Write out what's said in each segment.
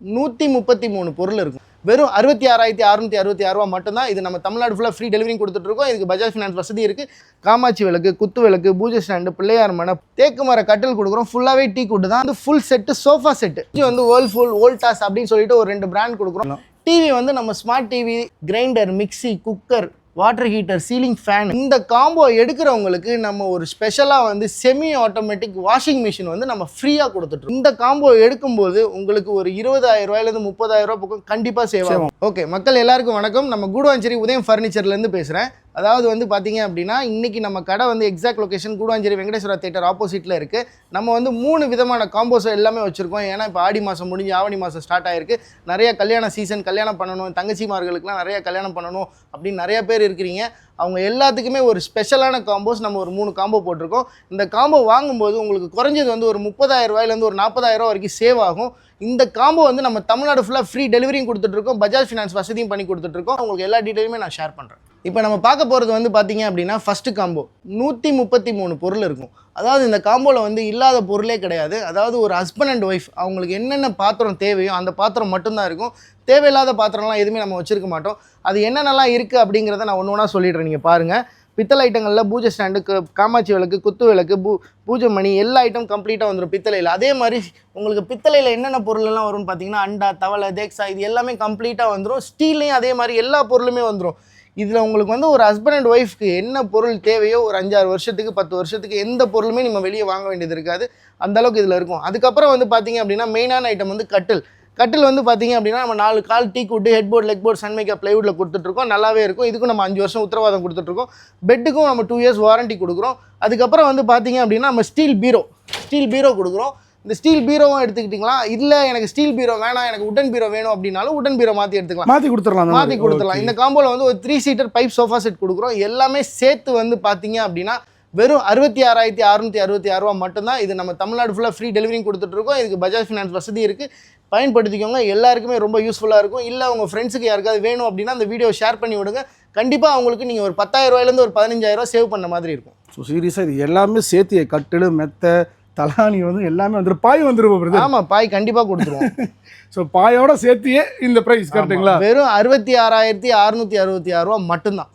நூற்றி முப்பத்தி மூணு பொருள் இருக்கும். வெறும் அறுபத்தி ஆறாயிரத்தி அறுநூத்தி அறுபத்தி ஆறு ரூபா மட்டும்தான் இது நம்ம தமிழ்நாடு ஃபுல்லாக ஃப்ரீ டெலிவரி கொடுத்துட்டு இருக்கோம். இதுக்கு பஜாஜ் ஃபினான்ஸ் வசதி இருக்குது காமாட்சி விளக்கு குத்து விளக்கு பூஜை ஸ்டாண்டு பிள்ளையார் மனை தேக்கு மர கட்டில் கொடுக்குறோம். ஃபுல்லாகவே டீ குட்டு தான். வந்து ஃபுல் செட்டு சோஃபா செட்டு இது வந்து வேர்ல்ஃபுல் வோல்டாஸ் அப்படின்னு சொல்லிட்டு ஒரு ரெண்டு பிராண்ட் கொடுக்குறோம். டிவி வந்து நம்ம smart TV grinder mixie cooker water heater ceiling fan இந்த காம்போ எடுக்கிறவங்களுக்கு நம்ம ஒரு ஸ்பெஷலாக வந்து செமி ஆட்டோமேட்டிக் வாஷிங் மிஷின் வந்து நம்ம ஃப்ரீயாக கொடுத்துட்ருக்கோம் இந்த காம்போ எடுக்கும்போது உங்களுக்கு ஒரு இருபதாயிரம் ரூபாயிலேருந்து முப்பதாயிரம் ரூபாய் பக்கம் கண்டிப்பாக சேவ் ஆகும். ஓகே மக்கள் எல்லாருக்கும் வணக்கம். நம்ம கூடுவாஞ்சேரி உதயம் ஃபர்னிச்சர்லேருந்து பேசுகிறேன் அதாவது வந்து பார்த்தீங்க அப்படின்னா இன்றைக்கி நம்ம கடை வந்து exact location Guduvancheri Venkateswara theatre ஆப்போசிட்டில் இருக்குது நம்ம வந்து மூணு விதமான காம்போஸ் எல்லாமே வச்சுருக்கோம். ஏன்னா இப்போ ஆடி மாதம் முடிஞ்சு ஆவணி மாதம் ஸ்டார்ட் ஆயிருக்கு. நிறைய கல்யாண சீசன் கல்யாணம் பண்ணணும். தங்கச்சிமார்களுக்கெலாம் நிறைய கல்யாணம் பண்ணணும் அப்படின்னு நிறைய பேர் இருக்கிறீங்க. அவங்க எல்லாத்துக்குமே ஒரு ஸ்பெஷலான காம்போஸ் நம்ம ஒரு மூணு காம்போ போட்டிருக்கோம். இந்த காம்போ வாங்கும்போது உங்களுக்கு குறைஞ்சது வந்து ஒரு முப்பதாயிரம் ரூபாயிலேருந்து ஒரு நாற்பதாயிரம் வரைக்கும் சேவ் ஆகும். இந்த காம்போ வந்து நம்ம தமிழ்நாடு ஃபுல்லாக ஃப்ரீ டெலிவரியும் கொடுத்துட்ருக்கோம் பஜாஜ் ஃபினான்ஸ் வசதியும் பண்ணி கொடுத்துட்ருக்கோம் உங்களுக்கு எல்லா டீட்டெயிலுமே நான் ஷேர் பண்ணுறேன் இப்போ நம்ம பார்க்க போகிறது வந்து பார்த்தீங்க அப்படின்னா ஃபஸ்ட்டு காம்போ நூற்றி முப்பத்தி மூணு பொருள் இருக்கும். அதாவது இந்த காம்போவில் வந்து இல்லாத பொருளே கிடையாது. அதாவது ஒரு ஹஸ்பண்ட் அண்ட் ஒய்ஃப் அவங்களுக்கு என்னென்ன பாத்திரம் தேவையோ அந்த பாத்திரம் மட்டும்தான் இருக்கும். தேவையில்லாத பாத்திரம்லாம் எதுவுமே நம்ம வச்சுருக்க மாட்டோம். அது என்னென்னலாம் இருக்குது அப்படிங்கிறத நான் ஒன்று ஒன்றா சொல்லிடுறேன். நீங்கள் பாருங்கள் பித்தளை ஐட்டங்களில் பூஜை ஸ்டாண்டு காமாட்சி விளக்கு குத்து விளக்கு பூ பூஜை மணி எல்லா ஐட்டம் கம்ப்ளீட்டாக வந்துடும் பித்தளையில். அதே மாதிரி உங்களுக்கு பித்தளையில் என்னென்ன பொருள் எல்லாம் வரும்னு பார்த்தீங்கன்னா அண்டா தவளை தேக்ஸா இது எல்லாமே கம்ப்ளீட்டாக வந்துடும் ஸ்டீல்லையும் அதே மாதிரி எல்லா பொருளுமே வந்துடும் இதில் உங்களுக்கு வந்து ஒரு ஹஸ்பண்ட் அண்ட் ஒய்ஃப்க்கு என்ன பொருள் தேவையோ ஒரு அஞ்சாறு வருஷத்துக்கு பத்து வருஷத்துக்கு எந்த பொருளுமே நம்ம வெளியே வாங்க வேண்டியது இருக்காது. அந்த அளவுக்கு இதில் இருக்கும். அதுக்கப்புறம் வந்து பார்த்தீங்க அப்படின்னா மெயினான ஐட்டம் வந்து கட்டில். கட்டில் வந்து பார்த்தீங்க அப்படின்னா நம்ம நாலு கால் டீ குட்டு ஹெட் போர்ட் லெக் போர்ட் சன்மேக்கப் ப்ளைவுட்டில் கொடுத்துட்ருக்கோம். நல்லாவே இருக்கும். இதுக்கும் நம்ம அஞ்சு வருஷம் உத்தரவாதம் கொடுத்துட்ருக்கோம். பெட்டுக்கும் நம்ம டூ இயர்ஸ் வாரண்டி கொடுக்குறோம். அதுக்கப்புறம் வந்து பார்த்தீங்க அப்படின்னா நம்ம ஸ்டீல் பீரோ ஸ்டீல் பீரோ கொடுக்குறோம். இந்த ஸ்டீல் பீரோவும் எடுத்துக்கிட்டிங்களா? இல்லை எனக்கு ஸ்டீல் பீரோ வேணாம் எனக்கு உடன் பீரோ வேணும் அப்படின்னாலும் உடன் பீரோ மாற்றி எடுத்துக்கலாம். மாத்தி கொடுத்துடலாம் மாற்றி. கொடுத்துடலாம். இந்த காம்போல வந்து ஒரு three seater pipe sofa set கொடுக்குறோம். எல்லாமே சேர்த்து வந்து பார்த்தீங்க அப்படின்னா வெறும் அறுபத்தி ஆறாயிரத்தி அறுநூத்தி அறுபத்தி ஆறு ரூபா மட்டும்தான். இது நம்ம தமிழ்நாடு ஃபுல்லாக ஃப்ரீ டெலிவரி கொடுத்துட்ருக்கோம் இதுக்கு பஜாஜ் ஃபினான்ஸ் வசதி இருக்குது பயன்படுத்திக்கோங்க. எல்லாருக்குமே ரொம்ப யூஸ்ஃபுல்லாக இருக்கும். இல்லை உங்கள் ஃப்ரெண்ட்ஸுக்கு யாருக்காவது வேணும் அப்படின்னா அந்த வீடியோ ஷேர் பண்ணி விடுங்க. கண்டிப்பாக அவங்களுக்கு நீங்கள் ஒரு பத்தாயிரம் ரூபாயிலேருந்து ஒரு பதினஞ்சாயிரம் ரூபாய் சேவ் பண்ண மாதிரி இருக்கும். ஸோ சீரியஸாக இது எல்லாமே சேர்த்து கட்டில் மெத்த தலாணி வந்து எல்லாமே வந்துடும் பாய் வந்துடும் பிரதர் ஆமாம் பாய் கண்டிப்பாக கொடுத்துருவோம். ஸோ பாயோட சேர்த்தியே இந்த ப்ரைஸ் கரெக்டுங்களா. வெறும் அறுபத்தி ஆறாயிரத்தி அறுநூத்தி அறுபத்தி ஆறு ரூபா மட்டும்தான்.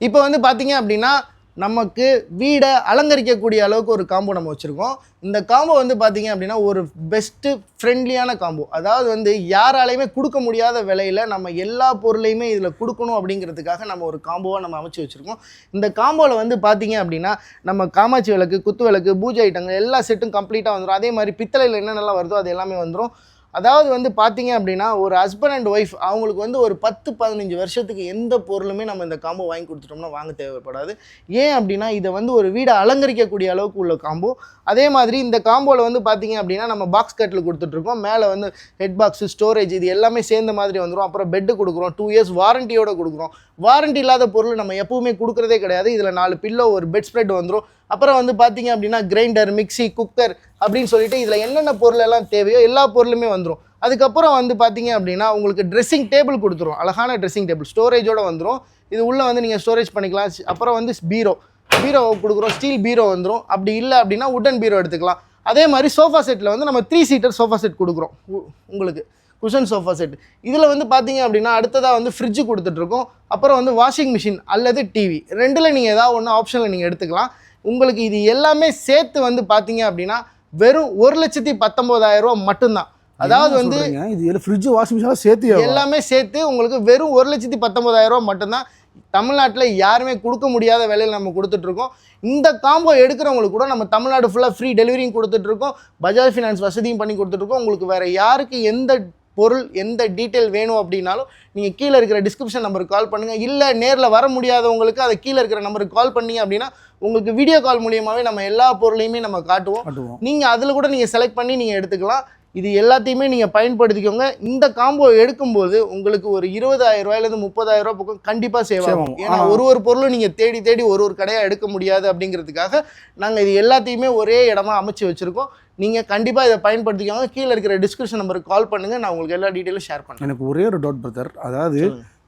இப்போ வந்து பார்த்தீங்க அப்படின்னா நமக்கு வீடை அலங்கரிக்கக்கூடிய அளவுக்கு ஒரு காம்போ நம்ம வச்சுருக்கோம். இந்த காம்போ வந்து பார்த்திங்க அப்படின்னா ஒரு பெஸ்ட்டு ஃப்ரெண்ட்லியான காம்போ அதாவது வந்து யாராலையுமே கொடுக்க முடியாத விலையில் நம்ம எல்லா பொருளையுமே இதில் கொடுக்கணும் அப்படிங்கிறதுக்காக நம்ம ஒரு காம்போவாக நம்ம அமைச்சு வச்சுருக்கோம். இந்த காம்போவில் வந்து பார்த்திங்க அப்படின்னா நம்ம காமாட்சி விளக்கு குத்து விளக்கு பூஜை ஐட்டங்கள் எல்லா செட்டும் கம்ப்ளீட்டாக வந்துடும் அதே மாதிரி பித்தளையில் என்னென்னலாம் வருதோ அது எல்லாமே வந்துடும் அதாவது வந்து பார்த்தீங்க அப்படின்னா ஒரு ஹஸ்பண்ட் அண்ட் ஒய்ஃப் அவங்களுக்கு வந்து ஒரு பத்து பதினஞ்சு வருஷத்துக்கு எந்த பொருளுமே நம்ம இந்த காம்போ வாங்கி கொடுத்துட்டோம்னா வாங்க தேவைப்படாது. ஏன் அப்படின்னா இதை வந்து ஒரு வீடை அலங்கரிக்கக்கூடிய அளவுக்கு உள்ள காம்போ அதே மாதிரி இந்த காம்போவில் வந்து பார்த்தீங்க அப்படின்னா நம்ம பாக்ஸ் கட்டில் கொடுத்துட்ருக்கோம் மேலே வந்து ஹெட் பாக்ஸு ஸ்டோரேஜ் இது எல்லாமே சேர்ந்த மாதிரி வந்துடும் அப்புறம் பெட்டு கொடுக்குறோம். டூ இயர்ஸ் வாரண்டியோடு கொடுக்குறோம். வாரண்டி இல்லாத பொருள் நம்ம எப்பவுமே கொடுக்குறதே கிடையாது. இதில் நாலு பில்லோ ஒரு பெட் ஸ்ப்ரெட் வந்துடும் அப்புறம் வந்து பார்த்தீங்க அப்படின்னா கிரைண்டர் மிக்ஸி குக்கர் அப்படின்னு சொல்லிட்டு இதில் என்னென்ன பொருள் எல்லாம் தேவையோ எல்லா பொருளுமே வந்துடும் அதுக்கப்புறம் வந்து பார்த்தீங்க அப்படின்னா உங்களுக்கு ட்ரெஸ்ஸிங் டேபிள் கொடுத்துரும். அழகான ட்ரெஸ்ஸிங் டேபிள் ஸ்டோரேஜோடு வந்துடும் இது உள்ளே வந்து நீங்கள் ஸ்டோரேஜ் பண்ணிக்கலாம். அப்புறம் வந்து பீரோ. பீரோ கொடுக்குறோம். ஸ்டீல் பீரோ வந்துடும் அப்படி இல்லை அப்படின்னா உடன் பீரோ எடுத்துக்கலாம். அதே மாதிரி சோஃபா செட்டில் வந்து நம்ம த்ரீ சீட்டர் சோஃபா செட் கொடுக்குறோம். உங்களுக்கு குஷன் சோஃபா செட் இதில் வந்து பார்த்தீங்க அப்படின்னா அடுத்ததாக வந்து ஃப்ரிட்ஜு கொடுத்துட்ருக்கோம் அப்புறம் வந்து வாஷிங் மிஷின் அல்லது டிவி ரெண்டில் நீங்கள் ஏதாவது ஒன்று ஆப்ஷனில் நீங்கள் எடுத்துக்கலாம். உங்களுக்கு இது எல்லாமே சேர்த்து வந்து பார்த்தீங்க அப்படின்னா வெறும் ஒரு லட்சத்தி பத்தொம்போதாயிரம் ரூபா மட்டும்தான். அதாவது வந்து? இது ஃப்ரிட்ஜ் வாஷிங் மிஷின் சேர்த்து எல்லாமே சேர்த்து உங்களுக்கு வெறும் ஒரு லட்சத்தி பத்தொன்பதாயிரம் ரூபா மட்டும்தான் தமிழ்நாட்டில் யாருமே கொடுக்க முடியாத விலையில் நம்ம கொடுத்துட்ருக்கோம் இந்த காம்போ எடுக்கிறவங்களுக்கு கூட நம்ம தமிழ்நாடு ஃபுல்லாக ஃப்ரீ டெலிவரியும் கொடுத்துட்ருக்கோம் பஜாஜ் ஃபினான்ஸ் வசதியும் பண்ணி கொடுத்துட்ருக்கோம் உங்களுக்கு வேறு யாருக்கு எந்த பொருள் எந்த டீட்டெயில் வேணும் அப்படின்னாலும் நீங்கள் கீழே இருக்கிற டிஸ்கிரிப்ஷன் நம்பருக்கு கால் பண்ணுங்கள் இல்லை நேரில் வர முடியாதவங்களுக்கு அதை கீழே இருக்கிற நம்பருக்கு கால் பண்ணீங்க அப்படின்னா உங்களுக்கு வீடியோ கால் மூலியமாகவே நம்ம எல்லா பொருளையுமே நம்ம காட்டுவோம். நீங்கள் அதில் கூட நீங்கள் செலக்ட் பண்ணி நீங்கள் எடுத்துக்கலாம். இது எல்லாத்தையுமே நீங்கள் பயன்படுத்திக்கோங்க. இந்த காம்போ எடுக்கும்போது உங்களுக்கு ஒரு இருபதாயிரம் ரூபாயிலேருந்து முப்பதாயிரம் ரூபாய் பக்கம் கண்டிப்பாக சேவ் ஆகும். ஏன்னா ஒரு ஒரு பொருளும் நீங்கள் தேடி தேடி ஒரு ஒரு கடையாக எடுக்க முடியாது அப்படிங்கிறதுக்காக நாங்கள் இது எல்லாத்தையுமே ஒரே இடமா அமைச்சு வச்சுருக்கோம். நீங்கள் கண்டிப்பாக இதை பயன்படுத்திக்கோங்க. கீழே இருக்கிற டிஸ்கிரிப்ஷன் நம்பருக்கு கால் பண்ணுங்கள் நான் உங்களுக்கு எல்லா டீட்டெயிலும் ஷேர் பண்ணுறேன் எனக்கு ஒரே ஒரு டவுட் பிரதர் அதாவது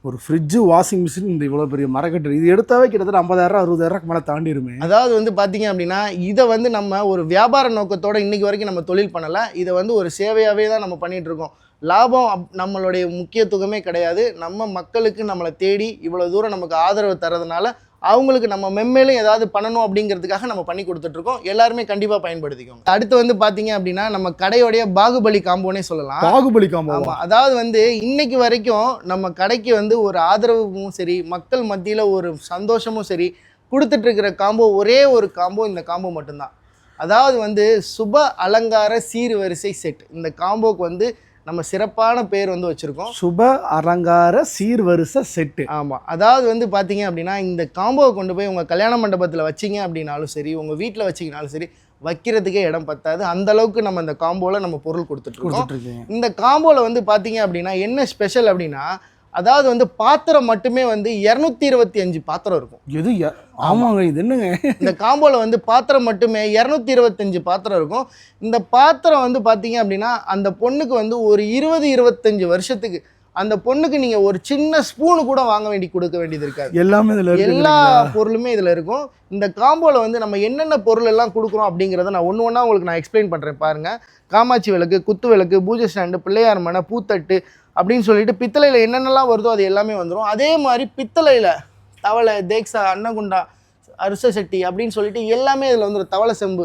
ஒரு ஃப்ரிட்ஜு வாஷிங் மிஷின் இந்த இவ்வளோ பெரிய மரக்கட்டு இது எடுத்தாவே கிட்டத்தட்ட ஐம்பதாயிரம் அறுபதாயிரம் மேலே தாண்டிருமே. அதாவது வந்து பார்த்தீங்க அப்படின்னா இதை வந்து நம்ம ஒரு வியாபார நோக்கத்தோட இன்னைக்கு வரைக்கும் நம்ம தொழில் பண்ணலை. இதை வந்து ஒரு சேவையாகவே தான் நம்ம பண்ணிட்டு இருக்கோம். லாபம் அப்- நம்மளுடைய முக்கியத்துவமே கிடையாது. நம்ம மக்களுக்கு நம்மளை தேடி இவ்வளோ தூரம் நமக்கு ஆதரவு தரதுனால அவங்களுக்கு நம்ம மென்மேலும் ஏதாவது பண்ணணும் அப்படிங்கிறதுக்காக நம்ம பண்ணி கொடுத்துட்ருக்கோம். எல்லாருமே கண்டிப்பாக பயன்படுத்திக்கோங்க. அடுத்து வந்து பார்த்தீங்க அப்படின்னா நம்ம கடையோடைய பாகுபலி காம்போனே சொல்லலாம். பாகுபலி காம்போ. அதாவது வந்து இன்னைக்கு வரைக்கும் நம்ம கடைக்கு வந்து ஒரு ஆதரவும் சரி மக்கள் மத்தியில் ஒரு சந்தோஷமும் சரி கொடுத்துட்டு இருக்கிற காம்போ ஒரே ஒரு காம்போ இந்த காம்போ மட்டும்தான். அதாவது வந்து சுப அலங்கார சீர்வரிசை செட். இந்த காம்போக்கு வந்து நம்ம சிறப்பான பேர் வந்து வச்சுருக்கோம். சுப அலங்கார சீர்வரிசை செட்டு. ஆமாம் அதாவது வந்து பார்த்தீங்க அப்படின்னா இந்த காம்போவை கொண்டு போய் உங்கள் கல்யாண மண்டபத்தில் வச்சிங்க அப்படின்னாலும் சரி உங்கள் வீட்டில் வச்சிங்கனாலும் சரி வைக்கிறதுக்கே இடம் பத்தாது. அந்த அளவுக்கு நம்ம இந்த காம்போவில் நம்ம பொருள் கொடுத்துட்ருக்கோம் இந்த காம்போவில் வந்து பார்த்தீங்க அப்படின்னா என்ன ஸ்பெஷல் அப்படின்னா அதாவது வந்து பாத்திரம் மட்டுமே வந்து இரநூத்தி இருபத்தி அஞ்சு பாத்திரம் இருக்கும். எது ஆமாங்க இது என்னங்க? இந்த காம்போவில் வந்து பாத்திரம் மட்டுமே இரநூத்தி இருபத்தஞ்சு பாத்திரம் இருக்கும். இந்த பாத்திரம் வந்து பார்த்தீங்க அப்படின்னா அந்த பொண்ணுக்கு வந்து ஒரு இருபது இருபத்தஞ்சு வருஷத்துக்கு அந்த பொண்ணுக்கு நீங்கள் ஒரு சின்ன ஸ்பூனு கூட வாங்க வேண்டி கொடுக்க வேண்டியது இருக்காது. எல்லாமே இதுல எல்லா பொருளுமே இதில் இருக்கும். இந்த காம்போவில் வந்து நம்ம என்னென்ன பொருள் எல்லாம் கொடுக்குறோம் அப்படிங்கிறத நான் ஒன்று ஒன்றா உங்களுக்கு நான் எக்ஸ்பிளைன் பண்ணுறேன் பாருங்கள் காமாட்சி விளக்கு குத்து விளக்கு பூஜை ஸ்டாண்டு பிள்ளையார் மனை பூத்தட்டு அப்படின்னு சொல்லிட்டு பித்தளையில் என்னென்னலாம் வருதோ அது எல்லாமே வந்துடும் அதே மாதிரி பித்தளையில் தவளை தேக்ஸா அன்னகுண்டா அரிச சட்டி அப்படின்னு சொல்லிட்டு எல்லாமே இதில் வந்துடும் தவளை செம்பு.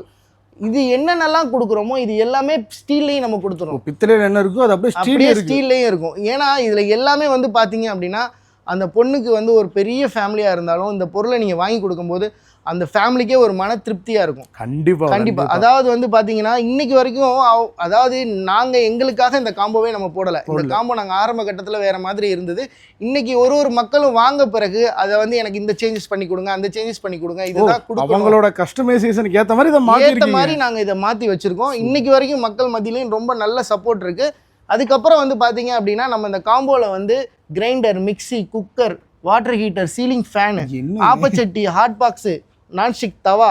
இது என்னென்னலாம் கொடுக்குறோமோ இது எல்லாமே ஸ்டீல்லையும் நம்ம கொடுத்துரும் பித்தளையில் என்ன இருக்கோ அது அப்படியே அப்படியே ஸ்டீல்லையும் இருக்கும். ஏன்னா இதில் எல்லாமே வந்து பார்த்தீங்க அப்படின்னா அந்த பொண்ணுக்கு வந்து ஒரு பெரிய ஃபேமிலியாக இருந்தாலும் இந்த பொருளை நீங்கள் வாங்கி கொடுக்கும்போது அந்த ஃபேமிலிக்கே ஒரு மன திருப்தியாக இருக்கும். கண்டிப்பா கண்டிப்பா. அதாவது வந்து பாத்தீங்கன்னா இன்னைக்கு வரைக்கும் அதாவது நாங்க எங்களுக்காக இந்த காம்போவே நம்ம போடல. இந்த. காம்போ நாங்க ஆரம்ப கட்டத்துல வேற மாதிரி இருந்தது. இன்னைக்கு ஒரு ஒரு மக்களும் வாங்க பிறகு அதை வந்து எனக்கு இந்த சேஞ்சஸ் பண்ணி கொடுங்க அந்த சேஞ்சஸ் பண்ணி கொடுங்க இதுதான் அவங்களோட கஸ்டமைசேஷனுக்கு ஏத்த மாதிரி இதை மாத்தி மாதிரி நாங்க இதை மாத்தி வச்சிருக்கோம். இன்னைக்கு வரைக்கும் மக்கள் மத்தியிலையும் ரொம்ப நல்ல சப்போர்ட் இருக்கு. அதுக்கப்புறம் வந்து பாத்தீங்க அப்படின்னா நம்ம இந்த காம்போல வந்து grinder mixie cooker water heater ceiling fan ஆப்பச்சட்டி hot box nonstick tawa.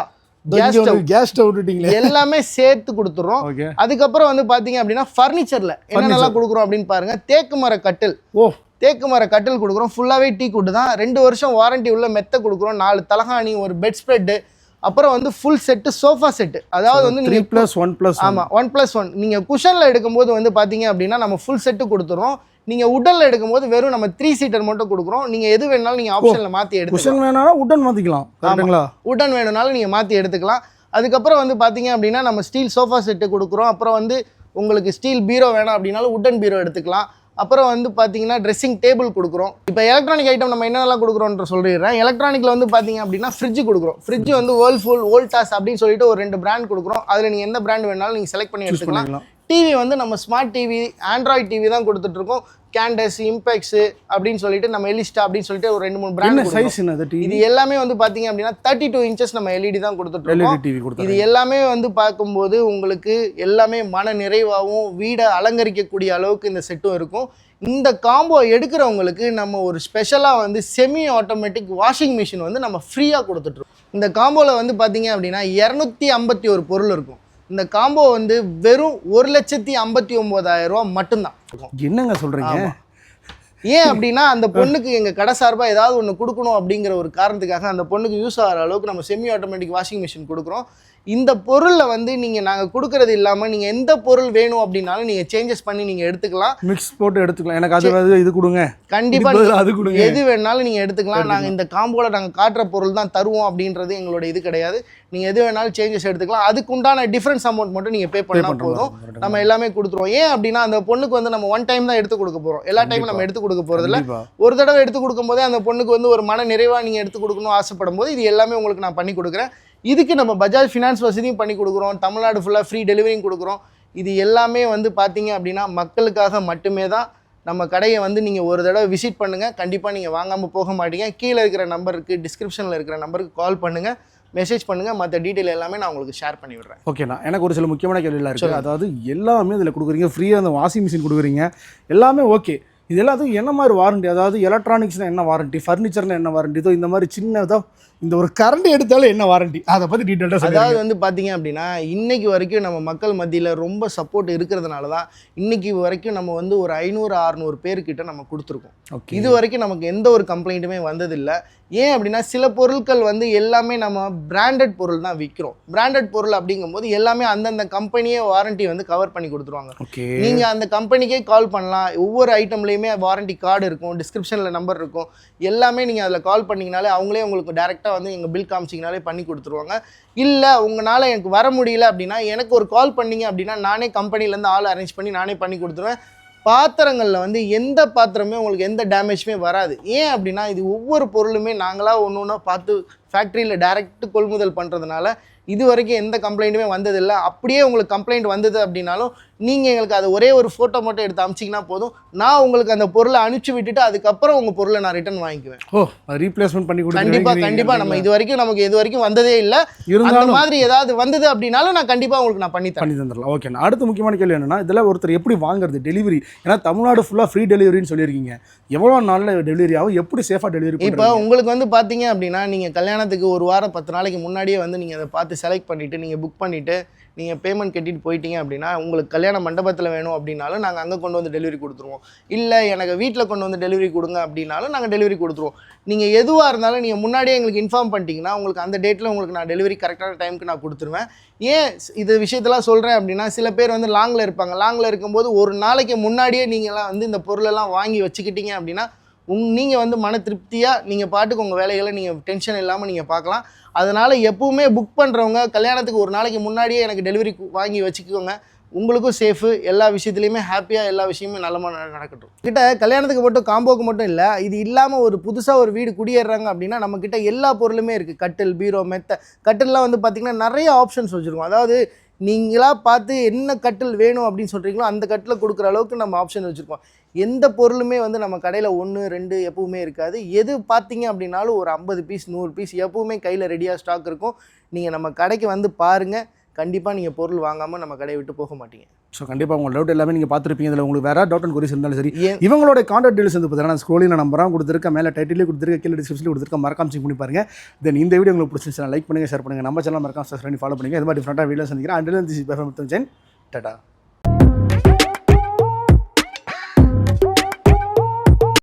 Gas stove விட்டுட்டீங்களே? எல்லாமே சேர்த்து கொடுத்துறோம். அதுக்கப்புறம் வந்து பாத்தீங்க அப்படின்னா ஃபர்னிச்சர்ல என்னென்னலாம் கொடுக்குறோம் அப்படின்னு பாருங்க. தேக்கு மர கட்டில். ஓ. தேக்கு மர கட்டில் கொடுக்குறோம். ஃபுல்லாகவே டீ குட்டு தான். ரெண்டு வருஷம் வாரண்டி உள்ள மெத்த கொடுக்குறோம். நாலு தலகாணி ஒரு பெட் ஸ்ப்ரெட்டு அப்புறம் வந்து ஃபுல் செட்டு சோஃபா செட்டு அதாவது வந்து நீங்கள் பிளஸ் ஒன் பிளஸ் ஆமாம் ஒன் ப்ளஸ் ஒன் நீங்கள் குஷனில் எடுக்கும்போது வந்து பார்த்தீங்க அப்படின்னா நம்ம ஃபுல் செட்டு கொடுத்துறோம். நீங்கள் உடலில் எடுக்கும்போது வெறும் நம்ம த்ரீ சீட்டர் மட்டும் கொடுக்குறோம். நீங்கள் எது வேணாலும் நீங்கள் ஆப்ஷனில் மாற்றி எடுத்துக்கலாம். வேணாலும் உடன் மாத்திக்கலாம். கரெக்டுங்களா உடன் வேணும்னாலும் நீங்கள் மாற்றி எடுத்துக்கலாம். அதுக்கப்புறம் வந்து பார்த்தீங்க அப்படின்னா நம்ம ஸ்டீல் சோஃபா செட்டு கொடுக்குறோம். அப்புறம் வந்து உங்களுக்கு ஸ்டீல் பீரோ வேணாம் அப்படின்னாலும் உடன் பீரோ எடுத்துக்கலாம். அப்புறம் வந்து பார்த்தீங்கன்னா ட்ரெஸ்ஸிங் டேபிள் கொடுக்குறோம். இப்போ எலக்ட்ரானிக் ஐட்டம் நம்ம என்னென்னலாம் கொடுக்குறோன்ற சொல்லிடுறேன். எலக்ட்ரானிக்கில் வந்து பார்த்தீங்க அப்படின்னா ஃப்ரிட்ஜ் கொடுக்குறோம். ஃப்ரிட்ஜ் வந்து வேர்ல்ஃபுல் வோல்டாஸ் அப்படின்னு சொல்லிட்டு ஒரு ரெண்டு பிராண்ட் கொடுக்குறோம். அதில் நீங்கள் எந்த பிராண்ட் வேணாலும் நீங்கள் செலக்ட் பண்ணி எடுத்துக்கலாம். டிவி வந்து நம்ம ஸ்மார்ட் டிவி ஆண்ட்ராய்ட் டிவி தான் கொடுத்துட்ருக்கோம். கேண்டஸ் இம்பெக்ஸ் அப்படின்னு சொல்லிட்டு நம்ம எலிஸ்டா அப்படின்னு சொல்லிட்டு ஒரு ரெண்டு மூணு பிராண்ட் சைஸ் இது எல்லாமே வந்து பாத்தீங்க அப்படின்னா தேர்ட்டி டூ இன்ச்சஸ் நம்ம எல்இடி தான் கொடுத்துட்டு டிவி இது எல்லாமே வந்து பார்க்கும்போது உங்களுக்கு எல்லாமே மன நிறைவாகவும் வீடை அலங்கரிக்கக்கூடிய அளவுக்கு இந்த செட்டும் இருக்கும். இந்த காம்போ எடுக்கிறவங்களுக்கு நம்ம ஒரு ஸ்பெஷலாக வந்து செமி ஆட்டோமேட்டிக் வாஷிங் மிஷின் வந்து நம்ம ஃப்ரீயாக கொடுத்துட்ருக்கோம். இந்த காம்போவில் வந்து பார்த்தீங்க அப்படின்னா இரநூத்தி ஐம்பத்தி ஒரு பொருள் இருக்கும். இந்த காம்போ வந்து வெறும் ஒரு லட்சத்தி ஐம்பத்தி ஒம்போதாயிரம் ரூபா மட்டும்தான். என்னங்க சொல்றீங்க? ஆமா. ஏன் அப்படின்னா அந்த பொண்ணுக்கு எங்க கடை சார்பா ஏதாவது ஒன்று கொடுக்கணும் அப்படிங்கிற ஒரு காரணத்துக்காக அந்த பொண்ணுக்கு யூஸ் ஆகிற அளவுக்கு நம்ம செமி ஆட்டோமேட்டிக் வாஷிங் மிஷின் கொடுக்குறோம். இந்த பொருளில் வந்து நீங்கள் நாங்கள் கொடுக்கறது இல்லாமல் நீங்கள் எந்த பொருள் வேணும் அப்படின்னாலும் நீங்கள் சேஞ்சஸ் பண்ணி நீங்கள் எடுத்துக்கலாம். மிக்ஸ் போட்டு எடுத்துக்கலாம். எனக்கு அது இது கொடுங்க. கண்டிப்பாக அது கொடுங்க. எது வேணாலும் நீங்கள் எடுத்துக்கலாம். நாங்கள் இந்த காம்போல நாங்கள் காட்டுற பொருள் தான் தருவோம் அப்படின்றது எங்களோட இது கிடையாது. நீங்கள் எது வேணாலும் சேஞ்சஸ் எடுத்துக்கலாம். அதுக்கு உண்டான டிஃப்ரென்ஸ் அமௌண்ட் மட்டும் நீங்கள் பே பண்ணால் போதும். நம்ம எல்லாமே கொடுத்துருவோம். ஏன் அப்படின்னா அந்த பொண்ணுக்கு வந்து நம்ம ஒன் டைம் தான் எடுத்து கொடுக்க போகிறோம் எல்லா டைமும் நம்ம எடுத்து கொடுக்க போகிறதில்ல. ஒரு தடவை எடுத்து கொடுக்கும்போதே அந்த பொண்ணுக்கு வந்து ஒரு மன நிறைவாக நீங்கள் எடுத்து கொடுக்கணும் ஆசைப்படும் போது இது எல்லாமே உங்களுக்கு நான் பண்ணி கொடுக்குறேன். இதுக்கு நம்ம பஜாஜ் ஃபினான்ஸ் வசதியும் பண்ணி கொடுக்குறோம். தமிழ்நாடு ஃபுல்லாக ஃப்ரீ டெலிவரியும் கொடுக்குறோம். இது எல்லாமே வந்து பார்த்தீங்க அப்படின்னா மக்களுக்காக மட்டுமே தான் நம்ம கடையை வந்து நீங்கள் ஒரு தடவை விசிட் பண்ணுங்கள் கண்டிப்பாக நீங்கள் வாங்காமல் போக மாட்டீங்க. கீழே இருக்கிற நம்பருக்கு டிஸ்கிரிப்ஷனில் இருக்கிற நம்பருக்கு கால் பண்ணுங்கள் மெசேஜ் பண்ணுங்கள் மற்ற டீட்டெயில் எல்லாமே நான் உங்களுக்கு ஷேர் பண்ணி விடுறேன். ஓகேண்ணா எனக்கு ஒரு சில முக்கியமான கேள்விலாம் இருக்குது. அதாவது எல்லாமே இதில் கொடுக்குறீங்க. ஃப்ரீயாக அந்த வாஷிங் மிஷின் கொடுக்குறீங்க. எல்லாமே ஓகே இது எல்லாத்துக்கும் என்ன மாதிரி வாரண்டி அதாவது எலக்ட்ரானிக்ஸ்னா என்ன வாரண்டி ஃபர்னிச்சர்னா என்ன வாரண்டி இதோ இந்த மாதிரி சின்னதாக இந்த ஒரு கரண்ட் எடுத்தாலும் என்ன வாரண்டி அதை பற்றி டீட்டெயிலாக அதாவது வந்து பார்த்தீங்க அப்படின்னா இன்னைக்கு வரைக்கும் நம்ம மக்கள் மத்தியில் ரொம்ப சப்போர்ட் இருக்கிறதுனால தான் இன்னைக்கு வரைக்கும் நம்ம வந்து ஒரு ஐநூறு அறநூறு பேர்கிட்ட நம்ம கொடுத்துருக்கோம். ஓகே இது வரைக்கும் நமக்கு எந்த ஒரு கம்ப்ளைண்ட்டுமே வந்ததில்லை. ஏன் அப்படின்னா சில பொருட்கள் வந்து எல்லாமே நம்ம பிராண்டட் பொருள் தான் விற்கிறோம் பிராண்டட் பொருள் அப்படிங்கும்போது எல்லாமே அந்தந்த கம்பெனியே வாரண்டி வந்து கவர் பண்ணி கொடுத்துருவாங்க. ஓகே. நீங்க அந்த கம்பெனிக்கே கால் பண்ணலாம். ஒவ்வொரு ஐட்டம்லையுமே வாரண்டி கார்டு இருக்கும் டிஸ்கிரிப்ஷனில் நம்பர் இருக்கும். எல்லாமே நீங்கள் அதில் கால் பண்ணீங்கனாலே அவங்களே உங்களுக்கு டேரெக்டாக வந்து எங்கள் பில் காமிச்சிங்கனாலே பண்ணி கொடுத்துருவாங்க. இல்லை உங்களால் எனக்கு வர முடியல அப்படின்னா எனக்கு ஒரு கால் பண்ணீங்க அப்படின்னா நானே கம்பெனிலேருந்து ஆள் அரேஞ்ச் பண்ணி நானே பண்ணி கொடுத்துருவேன். பாத்திரங்களில் வந்து எந்த பாத்திரமே உங்களுக்கு எந்த டேமேஜுமே வராது. ஏன் அப்படின்னா இது ஒவ்வொரு பொருளுமே நாங்களாக ஒன்று ஒன்றா பார்த்து ஃபேக்ட்ரியில் டைரக்ட் கொள்முதல் பண்ணுறதுனால இது வரைக்கும் எந்த கம்ப்ளைண்ட்டுமே வந்ததில்லை. அப்படியே உங்களுக்கு கம்ப்ளைண்ட் வந்தது அப்படின்னாலும் நீங்கள் எங்களுக்கு அதை ஒரே ஒரு ஃபோட்டோ மட்டும் எடுத்து அமிச்சிங்கன்னா போதும். நான் உங்களுக்கு அந்த பொருளை அனுப்பிச்சி விட்டுட்டு அதுக்கப்புறம் உங்கள் பொருளை நான் ரிட்டர்ன் வாங்கிக்குவேன். ஓ ரீப்ளேஸ்மெண்ட் பண்ணி கண்டிப்பாக கண்டிப்பாக நம்ம இது வரைக்கும் நமக்கு இது வரைக்கும் வந்ததே இல்லை. அந்த மாதிரி ஏதாவது வந்தது அப்படின்னாலும் நான் கண்டிப்பாக உங்களுக்கு நான் பண்ணி பண்ணி தந்துடலாம். ஓகே அடுத்த முக்கியமான கேள்வி என்னன்னா இதெல்லாம் ஒருத்தர் எப்படி வாங்குறது? டெலிவரி ஏன்னா தமிழ்நாடு ஃபுல்லாக ஃப்ரீ டெலிவரின்னு சொல்லியிருக்கீங்க. எவ்வளோ நாளில் டெலிவரி ஆகும்? எப்படி சேஃபாக டெலிவரி இப்போ உங்களுக்கு வந்து பார்த்தீங்க அப்படின்னா நீங்கள் கல்யாணத்துக்கு ஒரு வாரம் பத்து நாளைக்கு முன்னாடியே வந்து நீங்கள் அதை பார்த்து செலக்ட் பண்ணிவிட்டு நீங்கள் புக் பண்ணிவிட்டு நீங்கள் பேமெண்ட் கட்டிட்டு போயிட்டீங்க அப்படின்னா உங்களுக்கு கல்யாண மண்டபத்தில் வேணும் அப்படின்னாலும் நாங்கள் அங்கே கொண்டு வந்து டெலிவரி கொடுத்துருவோம். இல்லை எனக்கு வீட்டில் கொண்டு வந்து டெலிவரி கொடுங்க அப்படின்னாலும் நாங்கள் டெலிவரி கொடுத்துருவோம். நீங்கள் எதுவாக இருந்தாலும் நீங்கள் முன்னாடியே எங்களுக்கு இன்ஃபார்ம் பண்ணிட்டீங்கன்னா உங்களுக்கு அந்த டேட்டில் உங்களுக்கு நான் டெலிவரி கரெக்டான டைமுக்கு நான் கொடுத்துருவேன். ஏன் இது விஷயத்தெல்லாம் சொல்கிறேன் அப்படின்னா சில பேர் வந்து லாங்கில் இருப்பாங்க. லாங்கில் இருக்கும்போது ஒரு நாளைக்கு முன்னாடியே நீங்களாம் வந்து இந்த பொருளெல்லாம் வாங்கி வச்சுக்கிட்டீங்க அப்படின்னா உங் நீங்கள் வந்து மன திருப்தியாக நீங்கள் பாட்டுக்கு உங்கள் வேலைகளை நீங்கள் டென்ஷன் இல்லாமல் நீங்கள் பார்க்கலாம் அதனால் எப்பவுமே புக் பண்ணுறவங்க கல்யாணத்துக்கு ஒரு நாளைக்கு முன்னாடியே எனக்கு டெலிவரி வாங்கி வச்சுக்கோங்க. உங்களுக்கும் சேஃபு எல்லா விஷயத்துலையுமே ஹாப்பியாக எல்லா விஷயமுமே நல்லமாக நட- நடக்கட்டும். கிட்ட கல்யாணத்துக்கு மட்டும் காம்போக்கு மட்டும் இல்லை இது இல்லாமல் ஒரு புதுசாக ஒரு வீடு குடியேறாங்க அப்படின்னா நம்மக்கிட்ட எல்லா பொருளுமே இருக்குது கட்டில் பீரோ மெத்த. கட்டில்லாம் வந்து பார்த்திங்கன்னா நிறைய ஆப்ஷன்ஸ் வச்சுருக்கோம். அதாவது நீங்களாக பார்த்து என்ன கட்டில் வேணும் அப்படின்னு சொல்கிறீங்களோ அந்த கட்டில் கொடுக்குற அளவுக்கு நம்ம ஆப்ஷன் வச்சுருக்கோம். எந்த பொருளுமே வந்து நம்ம கடையில் ஒன்று ரெண்டு எப்பவுமே இருக்காது. எது பார்த்தீங்க அப்படின்னாலும் ஒரு ஐம்பது பீஸ் நூறு பீஸ் எப்பவுமே கையில் ரெடியாக ஸ்டாக் இருக்கும். நீங்கள் நம்ம கடைக்கு வந்து பாருங்கள் கண்டிப்பாக நீங்கள் பொருள் வாங்காமல் நம்ம கடையை விட்டு போக மாட்டீங்க. ஸோ கண்டிப்பாக உங்கள் டவுட் எல்லாமே நீங்கள் பார்த்துருப்பீங்க. இதில் உங்களுக்கு வேறு டவுட் அண்ட் கொரிஸ் இருந்தாலும் சரி இவங்களோட கான்டாக்ட் டீல்ஸ் வந்து பார்த்தீங்கன்னா ஸ்க்ரோலில் நம்பராக கொடுத்துருக்க மேலே டைட்டிலே கொடுத்துருக்க கீழே டிஸ்கிரிப்ஷனில் கொடுத்துருக்க மறக்காம செக் பண்ணி பாருங்க. தென் இந்த வீடியோ உங்களுக்கு பிடிச்சிருந்துச்சுன்னா லைக் பண்ணுங்கள் ஷேர் பண்ணுங்கள் நம்ம சேனல் மறக்காம சப்ஸ்கிரைப் பண்ணி ஃபாலோ பண்ணுங்கள் இது மாதிரி டிஃப்ரெண்ட்டாக வீடியோ சந்திக்கிறேன். And this is Tata